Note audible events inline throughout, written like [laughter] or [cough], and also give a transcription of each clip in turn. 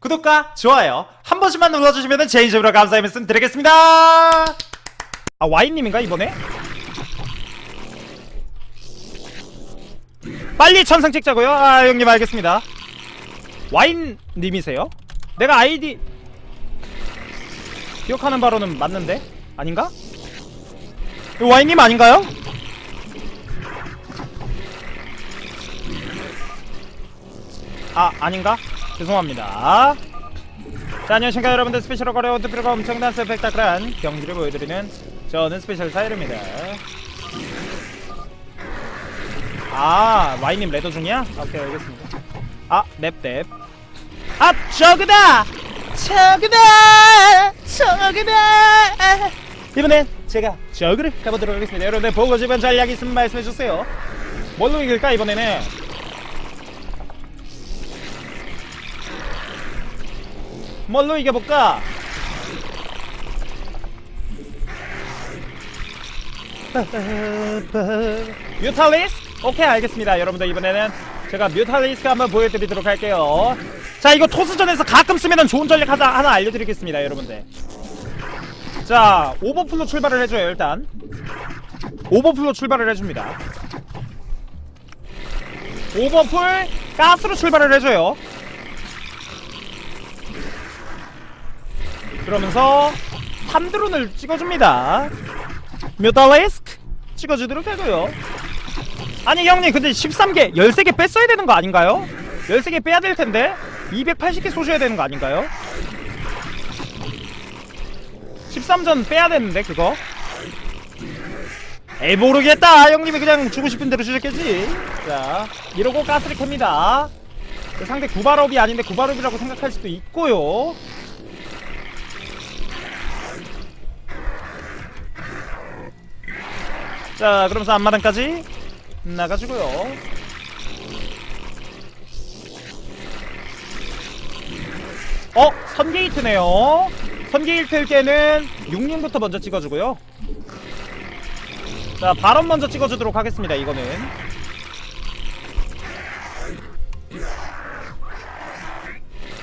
구독과 좋아요 한 번씩만 눌러주시면 제 이름으로 감사의 말씀 드리겠습니다 아 와인님인가 이번에? 빨리 천상 찍자고요? 아 형님 알겠습니다 와인님이세요? 내가 아이디 기억하는 바로는 맞는데? 아닌가? 와인님 아닌가요? 아 아닌가? 죄송합니다. 자 안녕하십니까 여러분들. 스페셜 거래 원투표가 엄청난 스펙타클한 경기를 보여드리는 저는 스페셜 사이르입니다. 아 와인님 레더 중이야? 오케이 알겠습니다. 아 넵넵. 아 저그다! 저그다! 저그다! 이번엔 제가 저그를 가보도록 하겠습니다. 여러분들 보고 싶은 전략 있으면 말씀해주세요. 뭘로 이길까 이번에는 뭘로 이겨볼까? 뮤탈리스? 오케이 알겠습니다. 여러분들 이번에는 제가 뮤탈리스크 한번 보여드리도록 할게요. 자 이거 토스전에서 가끔 쓰면 좋은 전략 하나, 하나 알려드리겠습니다 여러분들. 자 오버풀로 출발을 해줘요 일단. 오버풀로 출발을 해줍니다. 오버풀 가스로 출발을 해줘요 그러면서 3드론을 찍어줍니다. 뮤탈리스크 찍어주도록 하고요. 아니 형님 근데 13개 13개 뺐어야 되는 거 아닌가요? 13개 빼야 될 텐데 280개 쏘셔야 되는 거 아닌가요? 13전 빼야 되는데 그거? 에이 모르겠다. 형님이 그냥 주고 싶은 대로 주셨겠지. 자 이러고 가스를 캡니다. 상대 구발업이 아닌데 구발업이라고 생각할 수도 있고요 자 그러면서 앞마당까지 나가주고요 어? 선게이트네요 선게이트일 때는 6링부터 먼저 찍어주고요 자 발언 먼저 찍어주도록 하겠습니다 이거는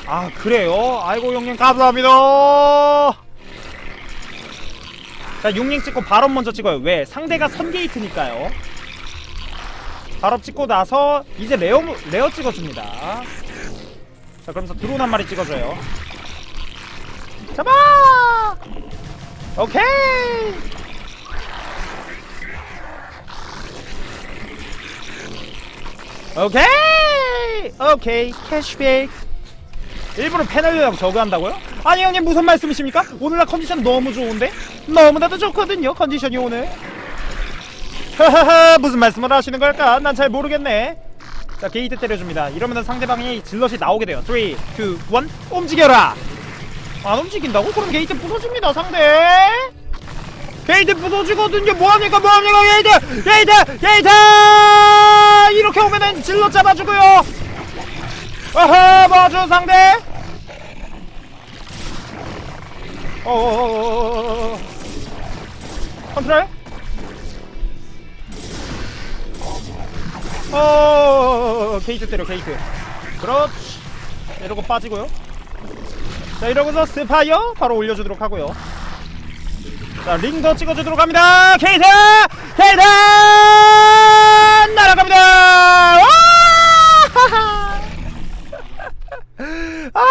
아 그래요? 아이고 형님 감사합니다 자 6링 찍고 발언 먼저 찍어요. 왜? 상대가 선게이트니까요. 발업 찍고 나서 이제 레어 레어 찍어줍니다. 자 그러면서 드론 한 마리 찍어줘요. 잡아! 오케이! 오케이! 오케이 캐시백 일부러 패널이라고 저거 한다고요? 아니 형님 무슨 말씀이십니까? 오늘날 컨디션 너무 좋은데? 너무나도 좋거든요 컨디션이 오늘. 하하하 무슨 말씀을 하시는 걸까? 난 잘 모르겠네. 자 게이트 때려줍니다. 이러면 상대방이 질럿이 나오게 돼요. 3, 2, 1 움직여라! 안 움직인다고? 그럼 게이트 부서집니다 상대! 게이트 부서지거든요. 뭐합니까? 뭐합니까? 게이트! 게이트! 게이트! 이렇게 오면은 질럿 잡아주고요 어허 뭐죠 상대! 컨트롤? 어 게이트 때려 게이트. 그렇지. 이러고 빠지고요. 자 이러고서 스파이어 바로 올려주도록 하고요. 자 링 더 찍어주도록 합니다. 게이트! 게이트! 날아갑니다 와하하. 아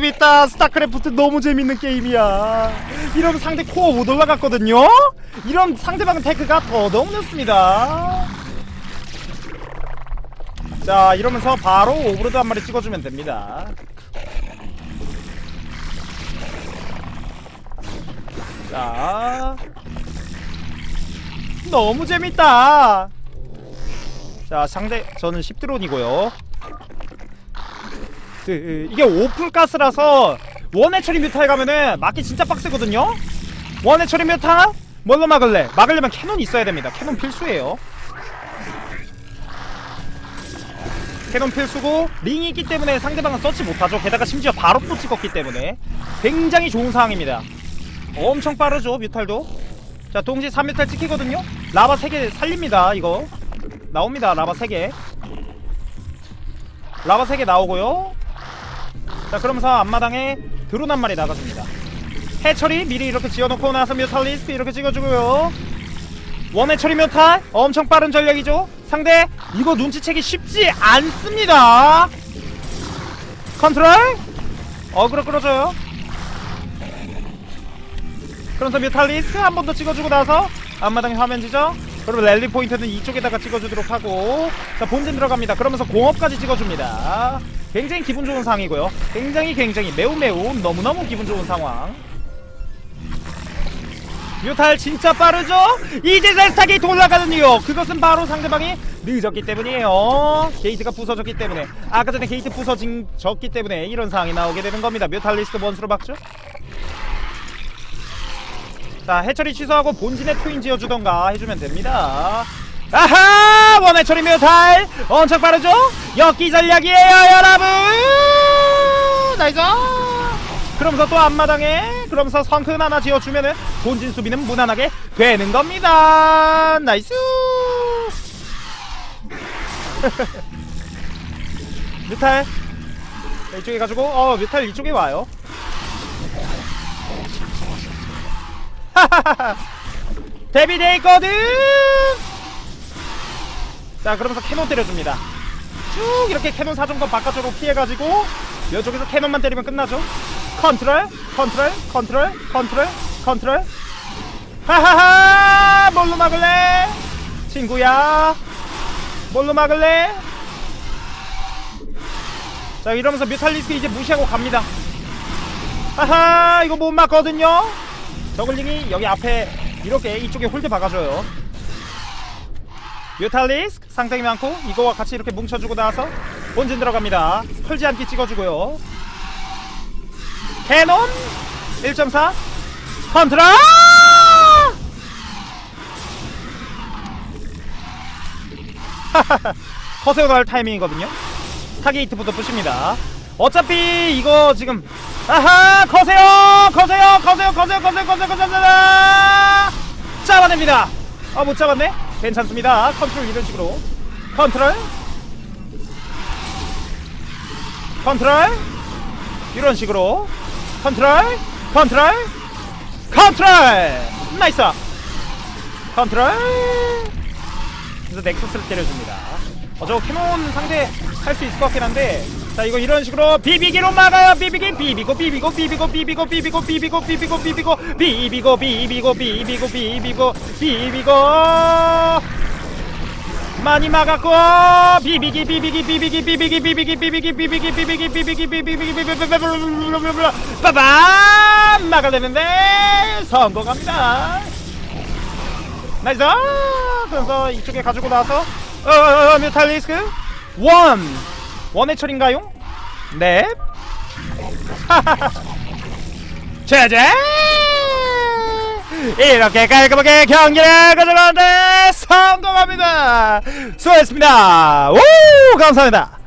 재밌다. 스타크래프트 너무 재밌는 게임이야. 이러면 상대 코어 못 올라갔거든요? 이런 상대방 테크가 더더욱 늦습니다. 자 이러면서 바로 오브로드 한 마리 찍어주면 됩니다. 자. 너무 재밌다. 자 상대 저는 10드론이고요 그, 이게 오플 가스라서 원해 처리 뮤타에 가면은 막기 진짜 빡세거든요? 원해 처리 뮤타 뭘로 막을래? 막으려면 캐논 있어야 됩니다. 캐논 필수예요. 캐논 필수고 링이 있기 때문에 상대방은 서치 못하죠. 게다가 심지어 바로 또 찍었기 때문에. 굉장히 좋은 상황입니다. 엄청 빠르죠 뮤탈도. 자 동시 3뮤탈 찍히거든요. 라바 3개 살립니다 이거. 나옵니다 라바 3개. 라바 3개 나오고요 자 그러면서 앞마당에 드론 한 마리 나가줍니다. 해처리 미리 이렇게 지어놓고 나서 뮤탈리스크 이렇게 찍어주고요. 원해처리 뮤탈 엄청 빠른 전략이죠? 상대 이거 눈치채기 쉽지 않습니다. 컨트롤 어그로 끌어줘요. 그러면서 뮤탈리스크 한번 더 찍어주고 나서 앞마당에 화면 지죠? 그리고 랠리 포인트는 이쪽에다가 찍어주도록 하고. 자 본진 들어갑니다. 그러면서 공업까지 찍어줍니다 굉장히 기분 좋은 상황이고요. 굉장히 굉장히 매우 매우 너무너무 기분 좋은 상황. 뮤탈 진짜 빠르죠? 이제 셀스타기 돌아가는 이유 그것은 바로 상대방이 늦었기 때문이에요. 게이트가 부서졌기 때문에. 아까 전에 게이트 부서졌기 때문에 이런 상황이 나오게 되는 겁니다. 뮤탈리스트 원수로 박죠? 자 해처리 취소하고 본진에 트윈 지어주던가 해주면 됩니다. 아하 원해처리 뮤탈 엄청 빠르죠? 엮기 전략이에요 여러분! 나이스 그러면서 또 앞마당에 그러면서 성큰 하나 지어주면은 본진 수비는 무난하게 되는 겁니다. 나이스! [laughs] 뮤탈. 자, 이쪽에 가지고 어 뮤탈 이쪽에 와요. [laughs] 데뷔돼 있거든 자 그러면서 캐논 때려줍니다. 쭉 이렇게 캐논 사정권 바깥쪽으로 피해가지고 이쪽에서 캐논만 때리면 끝나죠? 컨트롤 컨트롤 컨트롤 컨트롤 컨트롤. 하하하! 뭘로 막을래? 친구야 뭘로 막을래? 자 이러면서 뮤탈리스크 이제 무시하고 갑니다. 하하 이거 못 막거든요? 저글링이 여기 앞에 이렇게 이쪽에 홀드 박아줘요 뮤탈리스크 상당히 많고 이거와 같이 이렇게 뭉쳐주고 나서 본진 들어갑니다. 털지 않기 찍어주고요. 캐논! 1.4 컨트롤! [laughs] 커세어 갈 타이밍이거든요. 스타게이트부터 부십니다. 어차피 이거 지금 아하! 커세요! 커세요! 커세요! 커세요! 커세요! 커세요! 커세요! 잡아냅니다. 아 못 잡았네 괜찮습니다. 컨트롤 이런 식으로. 컨트롤. 컨트롤. 이런 식으로. 컨트롤. 컨트롤. 컨트롤. 나이스. 컨트롤. 그래서 넥서스를 때려줍니다 어 저거 캐논 상대 할 수 있을 것 같긴 한데 자 이거 이런 식으로 비비기로 막아요 비비기 비비고 비비고 비비고 비비고 비비고 비비고 비비고 비비고 비비고 비비고 비비고 비비고 비비고 많이 막았고 비비기 비비기 비비기 비비기 비비기 비비기 비비기 비비기 비비기 비비기 비비기 빠밤 막아내는데 성공합니다 나이스 그래서 이쪽에 가지고 나서 어어어 뮤탈리스크? 원! 원해철인가요? 네. [laughs] 짜잔 이렇게 깔끔하게 경기를 가져가는데 성공합니다. 수고했습니다. 오 감사합니다